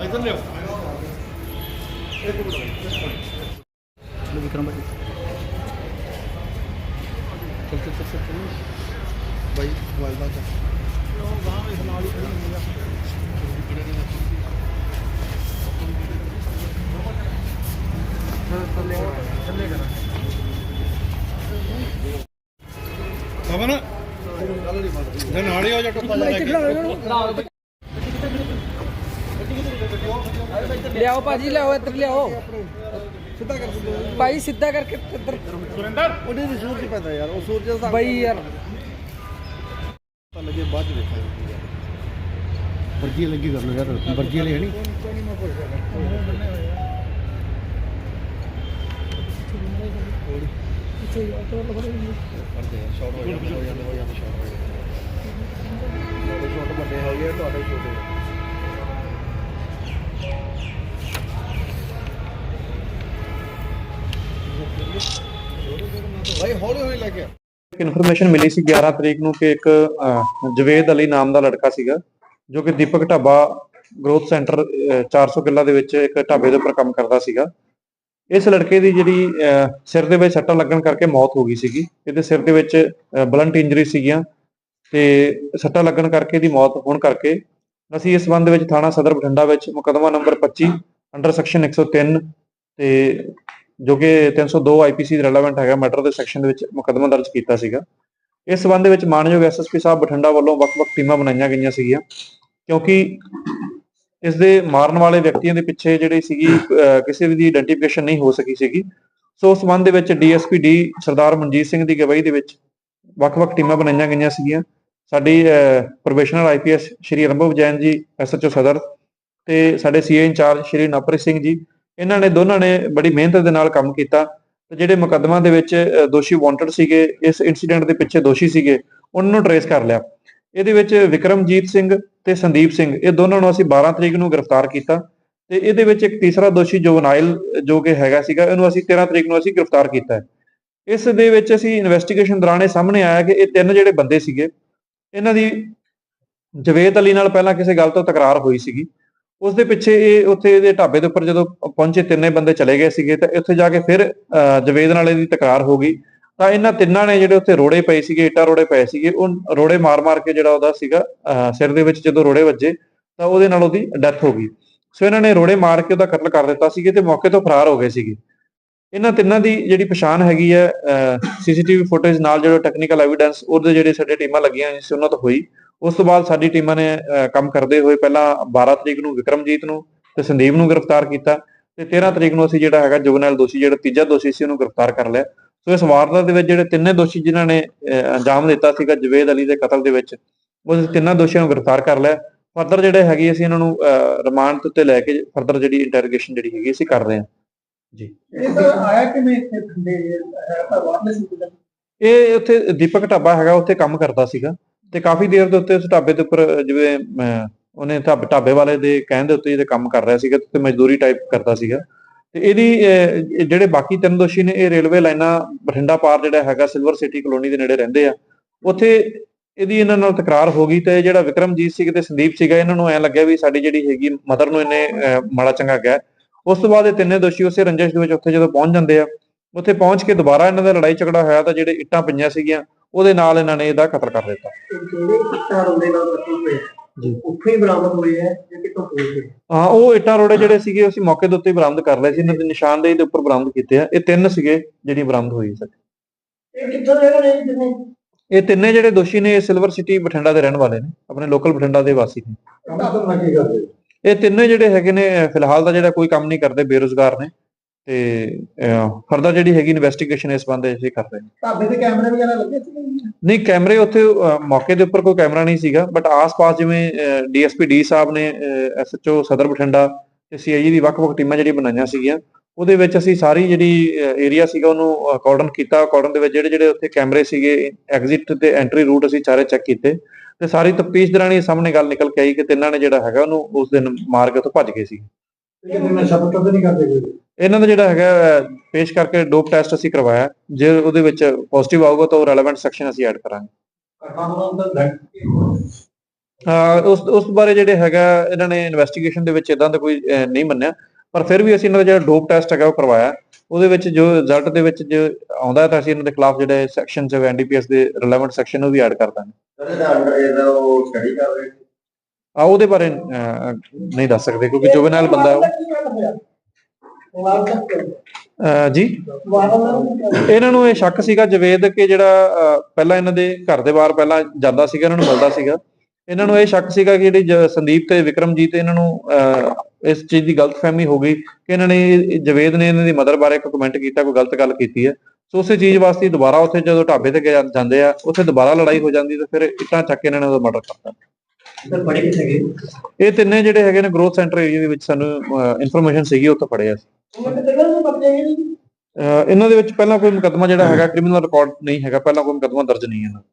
ਇਧਰ ਲਿਓ ਵਿਕਰਮ ਭਾਈ ਚੱਲ ਚੱਲ ਚੱਲ ਚੱਲ ਭਾਈ ਮੋਬਾਈਲ ਦਾ ਚੱਲ ਕਮਨ ਜੇ ਨਾਲ ਹੀ ਹੋ ਜਾ ਟੱਪਾ ਲੈ ਕੇ ਲਿਆਓ ਭਾਜੀ ਲਿਆਓ ਇੱਧਰ ਲਿਆਓ। ਸਿੱਧਾ ਕਰ ਦਿੰਦੇ ਭਾਈ ਸਿੱਧਾ ਕਰਕੇ ਇੱਧਰ। ਉਹਦੇ ਦੀ ਸੂਰਜ ਪੈਂਦਾ ਯਾਰ ਉਹ ਸੂਰਜ ਦਾ ਬਾਈ ਯਾਰ। ਪਤਾ ਲੱਗੇ ਬਾਅਦ ਚ ਦੇਖਾਂਗੇ। ਵਰਜੀ ਲੱਗੀ ਕਰ ਲੋ ਯਾਰ ਵਰਜੀ ਵਾਲੀ ਹੈ ਨਹੀਂ? ਸ਼ਾਰਟ ਵੱਡੇ ਹੋ ਗਏ ਤੁਹਾਡੇ ਛੋਟੇ ਭਾਈ ਹੌਲੀ ਹੌਲੀ ਲੈ ਕੇ ਇਨਫੋਰਮੇਸ਼ਨ ਮਿਲੀ ਸੀ 11 ਤਰੀਕ ਨੂੰ ਕਿ ਇੱਕ ਜਵੇਦ ਅਲੀ ਨਾਮ ਦਾ ਲੜਕਾ ਸੀਗਾ, ਜੋ ਕਿ ਦੀਪਕ ਢਾਬਾ ਗਰੋਥ ਸੈਂਟਰ 400 ਕਿੱਲਾ ਦੇ ਵਿੱਚ ਇੱਕ ਢਾਬੇ ਦੇ ਉੱਪਰ ਕੰਮ ਕਰਦਾ ਸੀਗਾ। ਇਸ ਲੜਕੇ ਦੀ ਜਿਹੜੀ ਸਿਰ ਦੇ ਵਿੱਚ ਸੱਟਾਂ ਲੱਗਣ ਕਰਕੇ ਮੌਤ ਹੋ ਗਈ ਸੀਗੀ। ਇਹਦੇ ਸਿਰ ਦੇ ਵਿੱਚ ਬਲੰਟ ਇੰਜਰੀ ਸੀਗੀਆਂ ਤੇ ਸੱਟਾਂ ਲੱਗਣ ਕਰਕੇ ਦੀ ਮੌਤ ਹੋਣ ਕਰਕੇ ਅਸੀਂ ਇਸ ਸੰਬੰਧ ਵਿੱਚ ਥਾਣਾ ਸਦਰ ਬਠਿੰਡਾ ਵਿੱਚ ਮੁਕੱਦਮਾ ਨੰਬਰ 25 ਅੰਡਰ ਸੈਕਸ਼ਨ 103 ਤੇ ਜੋ ਕਿ 302 ਆਈਪੀਸੀ ਦੇ ਰੈਲੇਵੈਂਟ ਹੈਗਾ ਮਰਡਰ ਦੇ ਸੈਕਸ਼ਨ ਦੇ ਵਿੱਚ ਮੁਕੱਦਮਾ ਦਰਜ ਕੀਤਾ ਸੀਗਾ। ਇਸ ਸੰਬੰਧ ਵਿੱਚ ਮਾਨਯੋਗ ਐਸਐਸਪੀ ਸਾਹਿਬ ਬਠਿੰਡਾ ਵੱਲੋਂ ਵੱਖ-ਵੱਖ ਟੀਮਾਂ ਬਣਾਈਆਂ ਗਈਆਂ ਸੀਗੀਆਂ, ਕਿਉਂਕਿ ਇਸ ਦੇ ਮਾਰਨ ਵਾਲੇ ਵਿਅਕਤੀਆਂ ਦੇ ਪਿੱਛੇ ਜਿਹੜੀ ਸੀਗੀ ਕਿਸੇ ਵੀ ਦੀ ਆਇਡੈਂਟੀਫਿਕੇਸ਼ਨ ਨਹੀਂ ਹੋ ਸਕੀ ਸੀਗੀ। ਸੋ ਉਸ ਸੰਬੰਧ ਦੇ ਵਿੱਚ ਡੀਐਸਪੀ ਡੀ ਸਰਦਾਰ ਮਨਜੀਤ ਸਿੰਘ ਦੀ ਗਵਾਹੀ ਦੇ ਵਿੱਚ ਵੱਖ-ਵੱਖ ਟੀਮਾਂ ਬਣਾਈਆਂ ਗਈਆਂ ਸੀਗੀਆਂ। ਸਾਡੀ ਪ੍ਰੋਬੇਸ਼ਨਲ ਆਈਪੀਐਸ ਸ਼੍ਰੀ ਰੰਭਵ ਜੈਨ ਜੀ ਐਸਐਚਓ ਸਦਰ ਤੇ ਸਾਡੇ ਸੀਏ ਇੰਚਾਰਜ ਸ਼੍ਰੀ ਨਵਪ੍ਰੀਤ ਸਿੰਘ ਜੀ ਇਹਨਾਂ ਨੇ ਦੋਨਾਂ ਨੇ ਬੜੀ ਮਿਹਨਤ ਦੇ ਨਾਲ ਕੰਮ ਕੀਤਾ। ਤੇ ਜਿਹੜੇ ਮੁਕੱਦਮਾ ਦੇ ਵਿੱਚ ਦੋਸ਼ੀ ਵਾਂਟਡ ਸੀਗੇ, ਇਸ ਇਨਸੀਡੈਂਟ ਦੇ ਪਿੱਛੇ ਦੋਸ਼ੀ ਸੀਗੇ, ਉਹਨਾਂ ਨੂੰ ਟਰੇਸ ਕਰ ਲਿਆ। ਇਹਦੇ ਵਿੱਚ ਵਿਕਰਮਜੀਤ ਸਿੰਘ ਤੇ ਸੰਦੀਪ ਸਿੰਘ, ਇਹ ਦੋਨਾਂ ਨੂੰ ਅਸੀਂ 12 ਤਰੀਕ ਨੂੰ ਗ੍ਰਿਫਤਾਰ ਕੀਤਾ। ਤੇ ਇਹਦੇ ਵਿੱਚ ਇੱਕ ਤੀਸਰਾ ਦੋਸ਼ੀ ਜੋਵਨਾਈਲ ਜੋ ਕਿ ਹੈਗਾ ਸੀਗਾ, ਇਹਨੂੰ ਅਸੀਂ 13 ਤਰੀਕ ਨੂੰ ਅਸੀਂ ਗ੍ਰਿਫਤਾਰ ਕੀਤਾ ਹੈ। ਇਸ ਦੇ ਵਿੱਚ ਅਸੀਂ ਇਨਵੈਸਟੀਗੇਸ਼ਨ ਦੌਰਾਨ ਇਹ ਸਾਹਮਣੇ ਆਇਆ ਕਿ ਇਹ ਤਿੰਨ ਜਿਹੜੇ ਬੰਦੇ ਸੀਗੇ, ਇਹਨਾਂ ਦੀ ਜਵੇਦ ਅਲੀ ਨਾਲ ਪਹਿਲਾਂ ਕਿਸੇ ਗੱਲ ਤੋਂ ਤਕਰਾਰ ਹੋਈ ਸੀਗੀ। ਉਸ ਦੇ ਪਿੱਛੇ ਇਹ ਉੱਥੇ ਇਹਦੇ ਢਾਬੇ ਦੇ ਉੱਪਰ ਜਦੋਂ ਪਹੁੰਚੇ ਤਿੰਨੇ ਬੰਦੇ ਚਲੇ ਗਏ ਸੀਗੇ ਤਾਂ ਉੱਥੇ ਜਾ ਕੇ ਫਿਰ ਅਹ, ਜਵੇਦ ਨਾਲ ਇਹਦੀ ਤਕਰਾਰ ਹੋ ਗਈ। ਤਾਂ ਇਹਨਾਂ ਤਿੰਨਾਂ ਨੇ ਜਿਹੜੇ ਉੱਥੇ ਰੋੜੇ ਪਏ ਸੀਗੇ ਇੱਟਾਂ ਰੋੜੇ ਪਏ ਸੀਗੇ ਉਹ ਰੋੜੇ ਮਾਰ-ਮਾਰ ਕੇ ਜਿਹੜਾ ਉਹਦਾ ਸੀਗਾ ਅਹ, ਸਿਰ ਦੇ ਵਿੱਚ ਜਦੋਂ ਰੋੜੇ ਵੱਜੇ ਤਾਂ ਉਹਦੇ ਨਾਲ ਉਹਦੀ ਡੈਥ ਹੋ ਗਈ। ਸੋ ਇਹਨਾਂ ਨੇ ਰੋੜੇ ਮਾਰ ਕੇ ਉਹਦਾ ਕਤਲ ਕਰ ਦਿੱਤਾ ਸੀਗੇ ਤੇ ਮੌਕੇ ਤੋਂ ਫਰਾਰ ਹੋ ਗਏ ਸੀਗੇ। ਇਹਨਾਂ ਤਿੰਨਾਂ ਦੀ ਜਿਹੜੀ ਪਛਾਣ ਹੈਗੀ ਹੈ ਸੀਸੀਟੀਵੀ ਫੁਟੇਜ ਨਾਲ ਜਿਹੜਾ ਟੈਕਨੀਕਲ ਐਵੀਡੈਂਸ ਉਹਦੇ ਜਿਹੜੇ ਸਾਡੇ ਟੀਮਾਂ ਲੱਗੀਆਂ ਹੋਈਆਂ ਸੀ ਉਹਨਾਂ ਤੋਂ ਹੋਈ। ਉਸ ਤੋਂ ਬਾਅਦ ਸਾਡੀ ਟੀਮਾਂ ਨੇ ਕੰਮ ਕਰਦੇ ਹੋਏ ਪਹਿਲਾਂ 12 ਤਰੀਕ ਨੂੰ ਵਿਕਰਮਜੀਤ ਨੂੰ ਤੇ ਸੰਦੀਪ ਨੂੰ ਗ੍ਰਿਫਤਾਰ ਕੀਤਾ ਤੇ 13 ਤਰੀਕ ਨੂੰ ਅਸੀਂ ਜਿਹੜਾ ਹੈਗਾ ਜੁਗਨੈਲ ਦੋਸ਼ੀ ਜਿਹੜਾ ਤੀਜਾ ਦੋਸ਼ੀ ਸੀ ਉਹਨੂੰ ਗ੍ਰਿਫਤਾਰ ਕਰ ਲਿਆ। ਸੋ ਇਸ ਵਾਰਦਾਤ ਦੇ ਵਿੱਚ ਜਿਹੜੇ ਤਿੰਨੇ ਦੋਸ਼ੀ ਜਿਨ੍ਹਾਂ ਨੇ ਅੰਜਾਮ ਦਿੱਤਾ ਸੀਗਾ ਜਵੇਦ ਅਲੀ ਦੇ ਕਤਲ ਦੇ ਵਿੱਚ ਉਹ ਤਿੰਨਾਂ ਦੋਸ਼ੀਆਂ ਨੂੰ ਗ੍ਰਿਫਤਾਰ ਕਰ ਲਿਆ। ਫਰਦਰ ਜਿਹੜੇ ਹੈਗੇ ਅਸੀਂ ਇਹਨਾਂ ਨੂੰ ਰਿਮਾਂਡ ਉੱਤੇ ਲੈ ਕੇ ਫਰਦਰ ਜਿਹੜੀ ਇੰਟਰੋਗੇਸ਼ਨ ਜਿਹੜੀ ਹੈਗੀ ਅਸੀਂ ਕਰ ਰਹੇ ਹਾਂ। ਜੀ। ਇਹ ਤਾਂ ਆਇਆ ਕਿਵੇਂ ਇੱਥੇ ਠੰਡੇ ਹੈ ਤਾਂ ਵਾਰਨੈਸ ਇਹ ਉੱਥੇ ਦੀਪਕ ਢਾਬਾ ਹੈਗਾ ਉੱਥੇ ਕੰਮ ਕਰਦਾ ਸੀਗਾ। ਤੇ ਕਾਫੀ ਦੇਰ ਦੇ ਉੱਤੇ ਉਸ ਢਾਬੇ ਦੇ ਉੱਪਰ ਜਿਵੇਂ ਅਹ, ਉਹਨੇ ਢਾਬ- ਢਾਬੇ ਵਾਲੇ ਦੇ ਕਹਿਣ ਦੇ ਉੱਤੇ ਇਹਦੇ ਕੰਮ ਕਰ ਰਿਹਾ ਸੀਗਾ ਤੇ ਮਜ਼ਦੂਰੀ ਟਾਈਪ ਕਰਦਾ ਸੀਗਾ। ਤੇ ਇਹਦੀ ਜਿਹੜੇ ਬਾਕੀ ਤਿੰਨ ਦੋਸ਼ੀ ਨੇ ਇਹ ਰੇਲਵੇ ਲਾਈਨਾਂ ਬਠਿੰਡਾ ਪਾਰ ਜਿਹੜਾ ਹੈਗਾ ਸਿਲਵਰ ਸਿਟੀ ਕਲੋਨੀ ਦੇ ਨੇੜੇ ਰਹਿੰਦੇ ਆ। ਉੱਥੇ ਇਹਦੀ ਇਹਨਾਂ ਨਾਲ ਤਕਰਾਰ ਹੋ ਗਈ ਤੇ ਜਿਹੜਾ ਵਿਕਰਮਜੀਤ ਸਿੰਘ ਤੇ ਸੰਦੀਪ ਸੀਗਾ ਇਹਨਾਂ ਨੂੰ ਐ ਲੱਗਿਆ ਵੀ ਸਾਡੀ ਜਿਹੜੀ ਹੈਗੀ ਮਦਰ ਨੂੰ ਇਹਨੇ ਅਹ, ਮਾੜਾ ਚੰਗਾ ਕਿਹਾ। ਉਸ ਤੋਂ ਬਾਅਦ ਇਹ ਤਿੰਨੇ ਦੋਸ਼ੀ ਉਸੇ ਰੰਜਸ਼ ਦੇ ਵਿੱਚ ਉੱਥੇ ਜਦੋਂ ਪਹੁੰਚ ਜਾਂਦੇ ਆ ਉੱਥੇ ਪਹੁੰਚ ਕੇ ਦੁਬਾਰਾ ਇਹਨਾਂ ਦਾ ਲੜਾਈ ਝਗੜਾ ਹੋਇਆ ਤਾਂ ਜਿਹੜੇ ਇੱਟਾਂ ਪਈਆਂ ਸੀਗੀਆਂ ਉਹਦੇ ਨਾਲ ਇਹਨਾਂ ਨੇ ਇਹਦਾ ਕਤਲ ਕਰ ਦਿੱਤਾ। ਜਿਹੜੇ ਇੱਟਾਂ ਰੋਂਦੇ ਨਾਲ ਰੱਖੇ ਹੋਏ ਜੀ। ਉੱਥੋਂ ਹੀ ਬਰਾਮਦ ਹੋਏ ਹੈ ਜਾਂ ਕਿਤੋਂ ਹੋਏ ਹੈ ਹਾਂ ਉਹ ਇੱਟਾਂ ਰੋੜੇ ਜਿਹੜੇ ਸੀਗੇ ਅਸੀਂ ਮੌਕੇ ਦੇ ਉੱਤੇ ਹੀ ਬਰਾਮਦ ਕਰ ਲਏ ਸੀ। ਇਹਨਾਂ ਦੇ ਨਿਸ਼ਾਨਦੇਹੀ ਦੇ ਉੱਪਰ ਬਰਾਮਦ ਕੀਤੇ ਆ। ਇਹ ਤਿੰਨ ਸੀਗੇ ਜਿਹੜੀ ਬਰਾਮਦ ਹੋਈ ਸਰ ਇਹ ਕਿੱਥੋਂ ਦੇ ਨੇ ਜਿੰਨੇ ਇਹ ਤਿੰਨੇ ਜਿਹੜੇ ਦੋਸ਼ੀ ਨੇ ਇਹ ਸਿਲਵਰ ਸਿਟੀ ਬਠਿੰਡਾ ਦੇ ਰਹਿਣ ਵਾਲੇ ਨੇ। ਆਪਣੇ ਲੋਕਲ ਬਠਿੰਡਾ ਦੇ ਵਾਸੀ ਨੇ। ਕੰਮ ਤਾਂ ਕੀ ਕਰਦੇ ਇਹ ਤਿੰਨੇ ਜਿਹੜੇ ਹੈਗੇ ਨੇ ਅਹ, ਫਿਲਹਾਲ ਤਾਂ ਜਿਹੜਾ ਕੋਈ ਕੰਮ ਨਹੀਂ ਕਰਦੇ ਬੇਰੁਜ਼ਗਾਰ ਨੇ। ਤੇ ਫਰਦਰ ਜਿਹੜੀ ਹੈਗੀ ਇਨਵੈਸਟੀਗੇਸ਼ਨ ਇਸ ਬੰਦੇ ਅਸੀਂ ਕਰ ਰਹੇ ਨੇ। ਢਾਬੇ ਦੇ ਕੈਮਰੇ ਵਗੈਰਾ ਲੱਗੇ ਸੀ ਨਹੀਂ ਕੈਮਰੇ ਉੱਥੇ ਮੌਕੇ ਦੇ ਉੱਪਰ ਕੋਈ ਕੈਮਰਾ ਨਹੀਂ ਸੀਗਾ ਬਟ ਆਸ-ਪਾਸ ਜਿਵੇਂ ਡੀਐਸਪੀ ਡੀ ਸਾਹਿਬ ਨੇ ਐਸਐਚਓ ਸਦਰ ਬਠਿੰਡਾ ਤੇ ਸੀਆਈਏ ਦੀ ਵੱਖ-ਵੱਖ ਟੀਮਾਂ ਜਿਹੜੀ ਬਣਾਈਆਂ ਸੀਗੀਆਂ ਉਹਦੇ ਵਿੱਚ ਅਸੀਂ ਸਾਰੀ ਜਿਹੜੀ ਏਰੀਆ ਸੀਗਾ ਉਹਨੂੰ ਕਾਰਡਨ ਕੀਤਾ ਕਾਰਡਨ ਦੇ ਵਿੱਚ ਜਿਹੜੇ ਜਿਹੜੇ ਉੱਥੇ ਕੈਮਰੇ ਸੀਗੇ ਐਗਜ਼ਿਟ ਤੇ ਐਂਟਰੀ ਰੂਟ ਅਸੀਂ ਸਾਰੇ ਚੈੱਕ ਕੀਤੇ ਤੇ ਸਾਰੀ ਤਫਤੀਸ਼ ਦੌਰਾਨ ਇਹ ਸਾਹਮਣੇ ਗੱਲ ਨਿਕਲ ਕੇ ਆਈ ਕਿ ਤਿੰਨਾਂ ਨੇ ਜਿਹੜਾ ਹੈਗਾ ਉਹਨੂੰ ਉਸ ਦਿਨ ਮਾਰ ਕੇ ਉੱਥੋਂ ਭੱਜ ਗਏ ਸੀ ਇਹ ਨਸ਼ਾ ਪੱਤਾ ਤਾਂ ਨਹੀਂ ਕਰਦੇ ਕੋਈ? ਇਹਨਾਂ ਦਾ ਜਿਹੜਾ ਹੈਗਾ ਪੇਸ਼ ਕਰਕੇ ਡੋਪ ਟੈਸਟ ਅਸੀਂ ਕਰਵਾਇਆ। ਜੇ ਉਹਦੇ ਵਿੱਚ ਪੋਜ਼ਿਟਿਵ ਆਊਗਾ ਤਾਂ ਉਹ ਰੈਲੇਵੈਂਟ ਸੈਕਸ਼ਨ ਅਸੀਂ ਐਡ ਕਰਾਂਗੇ। ਅਹ ਉਸ ਉਸ ਬਾਰੇ ਜਿਹੜੇ ਹੈਗਾ ਇਹਨਾਂ ਨੇ ਇਨਵੈਸਟੀਗੇਸ਼ਨ ਦੇ ਵਿੱਚ ਇਦਾਂ ਦਾ ਕੋਈ ਨਹੀਂ ਮੰਨਿਆ। ਪਰ ਫਿਰ ਵੀ ਅਸੀਂ ਇਹਨਾਂ ਦਾ ਜਿਹੜਾ ਡੋਪ ਟੈਸਟ ਹੈਗਾ ਉਹ ਕਰਵਾਇਆ। ਉਹਦੇ ਵਿੱਚ ਜੋ ਰਿਜ਼ਲਟ ਦੇ ਵਿੱਚ ਜੋ ਆਉਂਦਾ ਹੈ ਤਾਂ ਅਸੀਂ ਇਹਨਾਂ ਦੇ ਖਿਲਾਫ ਜਿਹੜੇ ਸੈਕਸ਼ਨ ਚ ਐਨਡੀਪੀਐਸ ਦੇ ਰਿਲੇਵੈਂਟ ਸੈਕਸ਼ਨ ਉਹ ਵੀ ਐਡ ਕਰ ਦਾਂਗੇ। ਸਰ ਇਹਦਾ ਅੰਡਰ ਇਹਦਾ ਉਹ ਸਟੱਡੀ ਕਰ ਰਹੇ ਆ ਉਹਦੇ ਬਾਰੇ ਨਹੀਂ ਦੱਸ ਸਕਦੇ ਕਿਉਂਕਿ ਜੁਵੈਨਲ ਬੰਦਾ ਹੈ ਉਹ ਜੀ? ਇਹਨਾਂ ਨੂੰ ਇਹ ਸ਼ੱਕ ਸੀਗਾ ਜਵੇਦ ਕਿ ਜਿਹੜਾ ਪਹਿਲਾਂ ਇਹਨਾਂ ਦੇ ਘਰ ਦੇ ਬਾਹਰ ਪਹਿਲਾਂ ਜਾਂਦਾ ਸੀਗਾ ਇਹਨਾਂ ਨੂੰ ਮਿਲਦਾ ਸੀਗਾ। ਇਹਨਾਂ ਨੂੰ ਇਹ ਸ਼ੱਕ ਸੀਗਾ ਕਿ ਜਿਹੜੀ ਸੰਦੀਪ ਤੇ ਵਿਕਰਮਜੀਤ ਇਹਨਾਂ ਨੂੰ ਇਸ ਚੀਜ਼ ਦੀ ਗਲਤਫਹਿਮੀ ਹੋ ਗਈ ਕਿ ਇਹਨਾਂ ਨੇ ਜਵੇਦ ਨੇ ਇਹਨਾਂ ਦੀ ਮਦਰ ਬਾਰੇ ਕੋਈ ਕਮੈਂਟ ਕੀਤਾ ਕੋਈ ਗਲਤ ਗੱਲ ਕੀਤੀ ਹੈ। ਸੋ ਉਸੇ ਚੀਜ਼ ਵਾਸਤੇ ਦੁਬਾਰਾ ਉੱਥੇ ਜਦੋਂ ਢਾਬੇ ਤੇ ਜਾਂਦੇ ਆ ਉੱਥੇ ਦੁਬਾਰਾ ਲੜਾਈ ਹੋ ਜਾਂਦੀ ਤੇ ਫਿਰ ਇੱਟਾਂ ਚੱਕ ਕੇ ਇਹਨਾਂ ਨੇ ਉਹਦਾ ਮਰਡਰ ਕਰਤਾ। ਸਰ ਬੜੇ ਕਿੱਥੇ ਗਏ ਇਹ ਤਿੰਨੇ ਜਿਹੜੇ ਹੈਗੇ ਨੇ ਗਰੋਥ ਸੈਂਟਰ ਏਰੀਆ ਦੇ ਵਿੱਚ ਸਾਨੂੰ ਇਨਫੋਰਮੇਸ਼ਨ ਸੀਗੀ ਉੱਥੇ ਫੜੇ ਆ ਅਹ ਇਹਨਾਂ ਦੇ ਵਿੱਚ ਪਹਿਲਾਂ ਕੋਈ ਮੁਕੱਦਮਾ ਜਿਹੜਾ ਹੈਗਾ ਕ੍ਰਿਮੀਨਲ ਰਿਕਾਰਡ ਨਹੀਂ ਹੈਗਾ, ਪਹਿਲਾਂ ਕੋਈ ਮੁਕੱਦਮਾ ਦਰਜ ਨਹੀਂ ਹੈ ਇਹਨਾਂ ਦਾ।